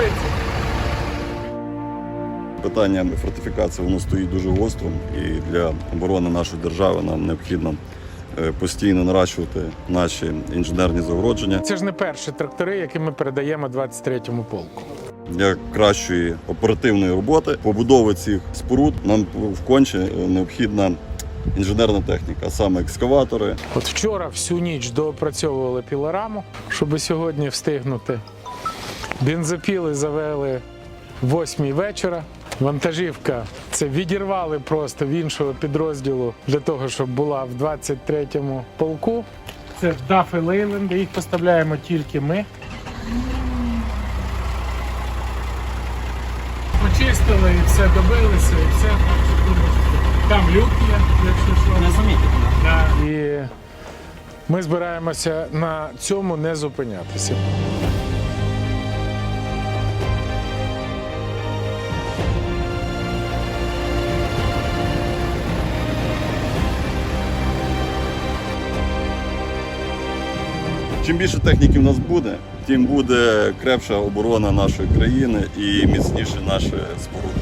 подобається. Питання фортифікації воно стоїть дуже гострим, і для оборони нашої держави нам необхідно е, постійно наращувати наші інженерні загородження Це ж не перші трактори, які ми передаємо 23-му полку. для кращої оперативної роботи. Побудови цих споруд нам вконче е, необхідна інженерна техніка, а саме екскаватори, От вчора всю ніч доопрацьовували пілораму, щоб сьогодні встигнути. Бензопіли завели в 8 вечора. Вантажівка це відірвали просто в іншого підрозділу для того, щоб була в 23-му полку. Це Дафи Лейленди, їх поставляємо тільки ми. Почистили і все добилися, і все. Там люк є, якщо що. Не замітив. Да. І ми збираємося на цьому не зупинятися. Чим більше техніки в нас буде, тим буде крепша оборона нашої країни і міцніше наші споруди.